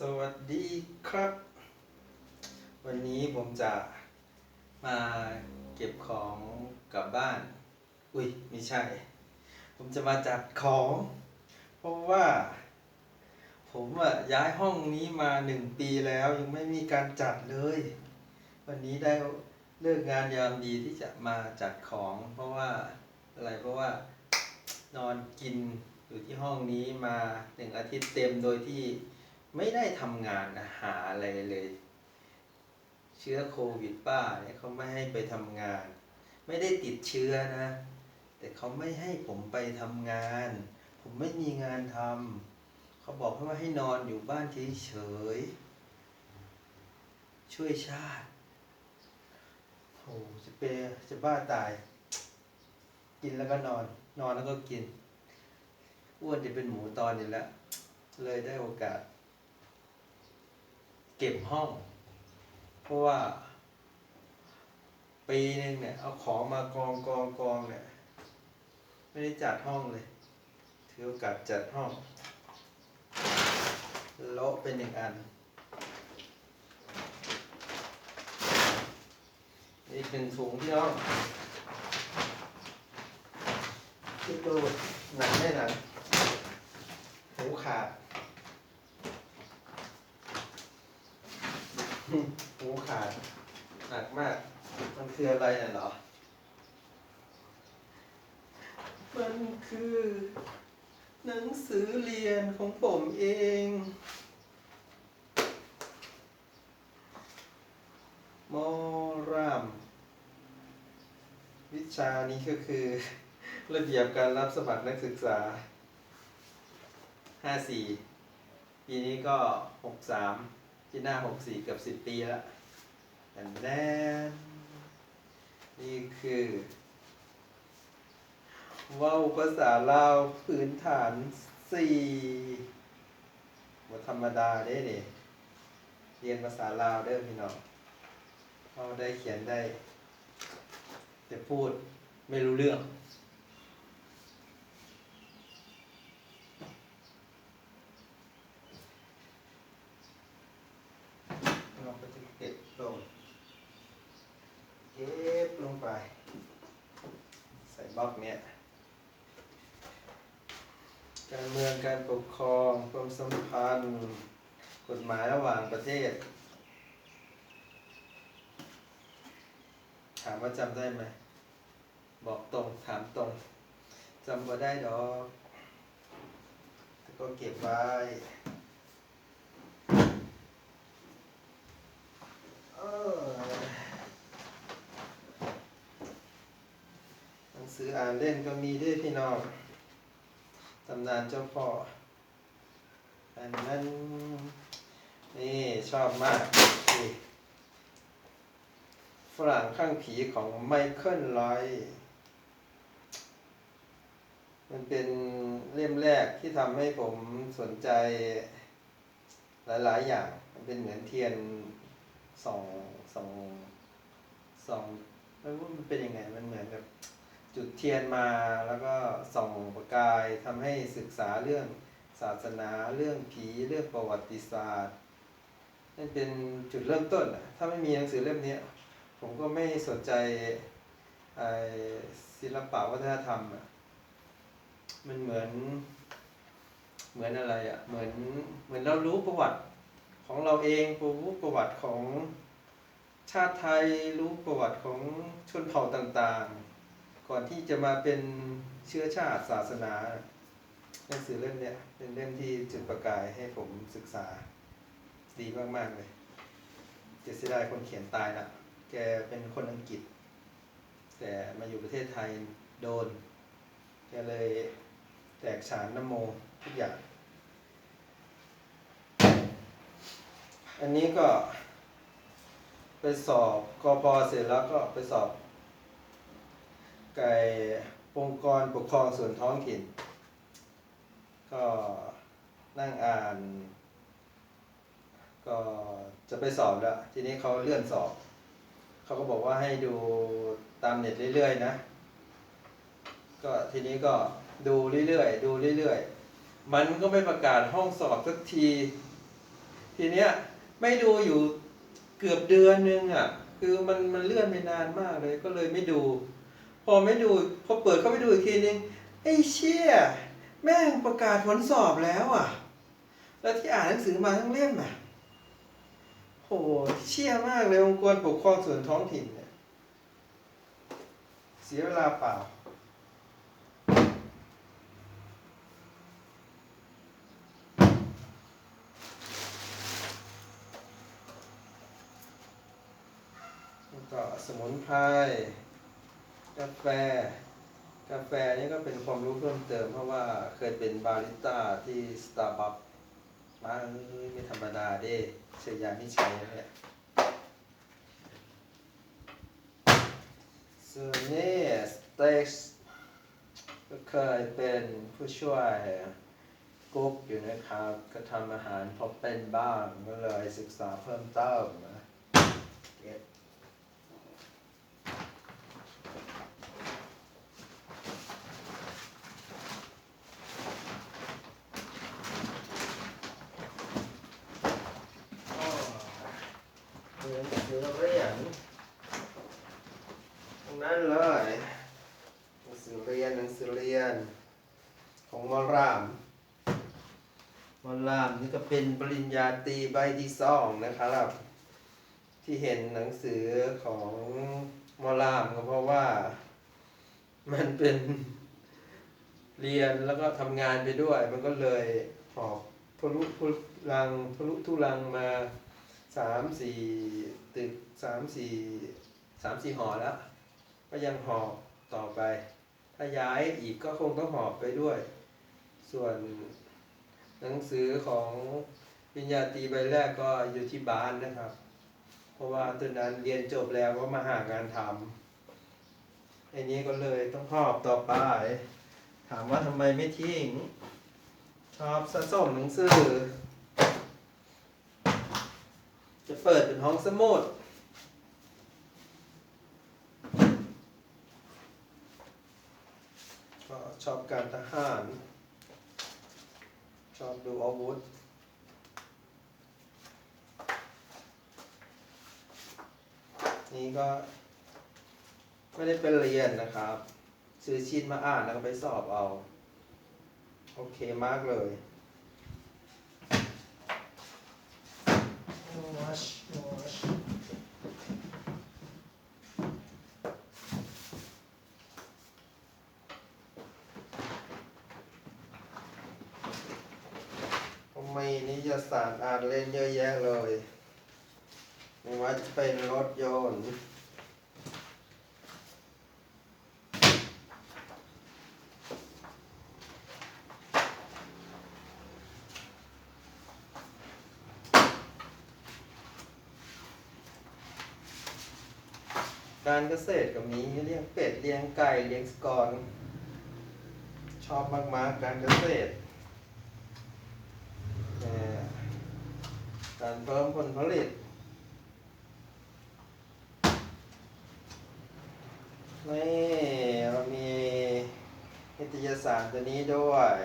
สวัสดีครับ วันนี้ผมจะมาเก็บของกลับบ้าน อุ้ยไม่ใช่ ผมจะมาจัดของ เพราะว่า ผมอะย้ายห้องนี้มาหนึ่งปีแล้วยังไม่มีการจัดเลย วันนี้ได้เลิกงานยามดีที่จะมาจัดของ เพราะว่าอะไรเพราะว่านอนกินอยู่ที่ห้องนี้มาหนึ่งอาทิตย์เต็มโดยที่ ไม่ได้ทำงานหาอะไรเลย เชื้อโควิดป้าเนี่ยเขาไม่ให้ไปทำงาน ไม่ได้ติดเชื้อนะ แต่เขาไม่ให้ผมไปทำงาน ผมไม่มีงานทำเขาบอกว่าให้นอนอยู่บ้านเฉยๆช่วยชาติโหจะเปจะบ้าตาย กินแล้วก็นอน นอนแล้วก็กินอ้วนจะเป็นหมูตอนอยู่แล้ว เลยได้โอกาส ก็บห้อง เพราะว่า ปีหนึ่งเนี่ย เอาของมากองกองกองเนี่ย ไม่ได้จัดห้องเลย ถือโอกาสจัดห้องโละเป็นหนึ่งอัน นี่เป็นถุงที่น้องคิดดูหนักไม่หนักหูขาด หูขาดหนักมาก มันคืออะไรน่ะเหรอ มันคือ หนังสือเรียนของผมเอง มอราม วิชานี้ก็คือ ระเบียบการรับสมัครนักศึกษา 54 ปีนี้ก็ 63 ที่หน้า64เกือบ10ปีแล้วอันแน่นี่คือเว้าภาษาลาวพื้นฐาน4ว่าธรรมดาเด้นี่เรียนภาษาลาวเด้อพี่น้องเราได้เขียนได้ แต่พูดไม่รู้เรื่อง เราก็จะเก็บลงเก็บลง ไป ใส่บล็อกเนี้ย การเมืองการปกครองความสัมพันธ์ กฎหมายระหว่างประเทศ ถามว่าจำได้ไหม บอกตรงถามตรงจำว่าได้ดอกแต่ก็เก็บไว้ เออหนังสื ออ่านเล่นก็มีด้วยพี่น้องตำนานเจ้าพ่อ อันนั้น นี่ชอบมากนี่ฝรั่งข้างผีของไมเคิลลท์มันเป็นเล่มแรกที่ทำให้ผมสนใจหลาย ๆ อย่าง มันเป็นเหมือนเทียนสองสองสองไม่รู้มันเป็นยังไง มันเหมือนกับ จุดเทียนมาแล้วก็ส่องประกายทำให้ศึกษาเรื่องศาสนาเรื่องผีเรื่องประวัติศาสตร์นั่นเป็นจุดเริ่มต้นถ้าไม่มีหนังสือเล่มนี้ผมก็ไม่สนใจศิลปะวัฒนธรรมมันเหมือนเหมือนอะไรอะเหมือนเหมือนเรารู้ประวัติของเราเองรู้ประวัติของชาติไทยรู้ประวัติของชนเผ่าต่างๆ ก่อนที่จะมาเป็นเชื้อชาติศาสนาหนังสือเล่มเนี้ยเป็นเล่มที่จุดประกายให้ผมศึกษาดีมาก ๆ เลยจะเสียดายคนเขียนตายละแกเป็นคนอังกฤษ แต่มาอยู่ประเทศไทยโดน แกเลยแตกฉานน้ำโมทุกอย่าง อันนี้ก็ไปสอบกปเสร็จแล้วก็ไปสอบ ไก่องค์กรปกครองส่วนท้องถิ่น ก็นั่งอ่าน ก็จะไปสอบแล้ว ทีนี้เขาเลื่อนสอบ เขาก็บอกว่าให้ดูตามเน็ตเรื่อยๆนะ ก็ทีนี้ก็ดูเรื่อยๆดูเรื่อยๆ มันก็ไม่ประกาศห้องสอบสักที ทีเนี้ยไม่ดูอยู่เกือบเดือนนึงอะ คือมันมันเลื่อนไปนานมากเลยก็เลยไม่ดู พอไม่ดูพอเปิดเข้าไปดูอีกทีนึงไอ้เชี่ยแม่งประกาศผลสอบแล้วอะ แล้วที่อ่านหนังสือมาทั้งเล่มอะโหเชี่ยมากเลยองค์กรปกครองส่วนท้องถิ่นเนี่ยเสียเวลาเปล่า ก็สมุนไพร กาแฟ กาแฟนี่ก็เป็นความรู้เพิ่มเติม เพราะว่าเคยเป็นบาริสต้าที่สตาร์บัคมาเอ้ยไม่ธรรมดาเด้เชยยามิชัยนะเนี่ยส่วนนี้สเต็กก็เคยเป็นผู้ช่วยกุ๊กอยู่นะครับ ก็ทำอาหารพอเป็นบ้างก็เลยศึกษาเพิ่มเติมนะ เก็บเหรียญถือเรียญตรงนั้นเลยหนังสือเรียนหนังสือเรียน ของมอรามมอรามนี่ก็เป็นปริญญาตรีใบที่สองนะครับ ที่เห็นหนังสือของมอรามก็เพราะว่า มันเป็นเรียนแล้วก็ทำงานไปด้วย มันก็เลยหอบพลุพลังพลุทุลังมา สามสี่ตึกสามสี่สามสี่หอแล้วก็ยังหอบต่อไป ถ้าย้ายอีกก็คงต้องหอบไปด้วย ส่วนหนังสือของปริญญาตรีใบแรกก็อยู่ที่บ้านนะครับ เพราะว่าตอนนั้นเรียนจบแล้วก็มาหางานทำไอ้นี้ก็เลยต้องหอบต่อไป ถามว่าทำไมไม่ทิ้ง ชอบสะสมหนังสือ จะเปิดเป็นห้องสมุดก็ชอบการทหาร ชอบดูอาวุธนี่ก็ไม่ได้ไปเรียนนะครับ ซื้อชีตมาอ่านแล้วก็ไปสอบเอา โอเคมากเลย Wash, wash. ผมมีนิยสารอ่านเล่นเยอะแยะเลย ไม่ว่าจะเป็นรถยนต์ การเกษตรก็มีเลี้ยงเป็ดเลี้ยงไก่เลี้ยงสกอรชอบมาก ๆ การเกษตรการเพิ่มผลผลิต นี่เรามีนิตยสารตัวนี้ด้วย